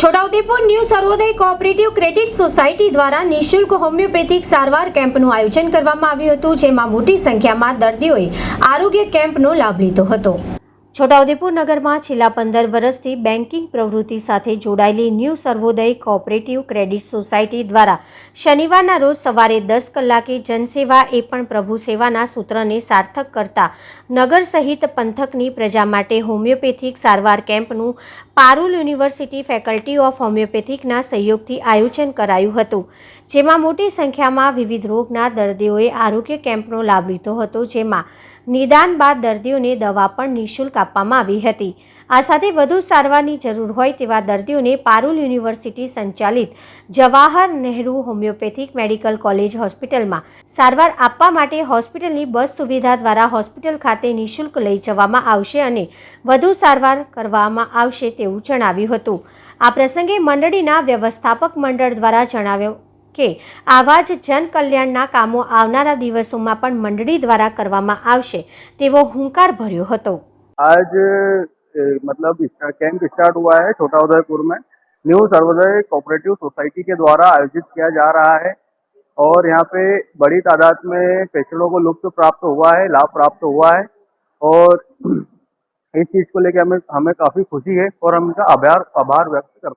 Chhotaudepur new Sarvodaya cooperative credit society દ્વારા નિઃશુલ્ક homeopathic સારવાર કેમ્પનું આયોજન કરવામાં આવ્યું હતું, જેમાં મોટી સંખ્યામાં દર્દીઓએ આરોગ્ય કેમ્પનો લાભ લીધો હતો. છોટાઉદેપુર નગરમાં છેલ્લા પંદર વર્ષથી બેન્કિંગ પ્રવૃત્તિ સાથે જોડાયેલી new Sarvodaya cooperative credit society દ્વારા શનિવારના રોજ સવારે દસ કલાકે જનસેવા એ પણ પ્રભુ સેવાના સૂત્રને સાર્થક કરતા નગર સહિત પંથકની પ્રજા માટે હોમિયોપેથિક સારવાર કેમ્પનું પારુલ યુનિવર્સિટી ફેકલ્ટી ઓફ હોમિયોપેથિકના સહયોગથી આયોજન કરાયું હતું, જેમાં મોટી સંખ્યામાં વિવિધ રોગના દર્દીઓએ આરોગ્ય કેમ્પનો લાભ લીધો હતો, જેમાં નિદાન બાદ દર્દીઓને દવા પણ નિઃશુલ્ક આપવામાં આવી હતી. આ સાથે વધુ સારવારની જરૂર હોય તેવા દર્દીઓને પારુલ યુનિવર્સિટી સંચાલિત Jawahar Nehru homeopathic medical college હોસ્પિટલમાં સારવાર આપવા માટે હોસ્પિટલની બસ સુવિધા દ્વારા હોસ્પિટલ ખાતે નિઃશુલ્ક લઈ જવામાં આવશે અને વધુ સારવાર કરવામાં આવશે તેવું જણાવ્યું હતું. આ પ્રસંગે મંડળીના વ્યવસ્થાપક મંડળ દ્વારા જણાવ્યું કે આવા જ જનકલ્યાણના કામો આવનારા દિવસોમાં પણ મંડળી દ્વારા કરવામાં આવશે તેવો હુંકાર ભર્યો હતો आज ए, मतलब इसका कैंप स्टार्ट हुआ है छोटा उदयपुर में न्यू सर्वोदय कोऑपरेटिव सोसाइटी के द्वारा आयोजित किया जा रहा है और यहाँ पे बड़ी तादाद में पेशेंटों को लुत्फ प्राप्त हुआ है लाभ प्राप्त हुआ है और इस चीज़ को लेकर हमें हमें काफ़ी खुशी है और हम इनका आभार आभार व्यक्त करते हैं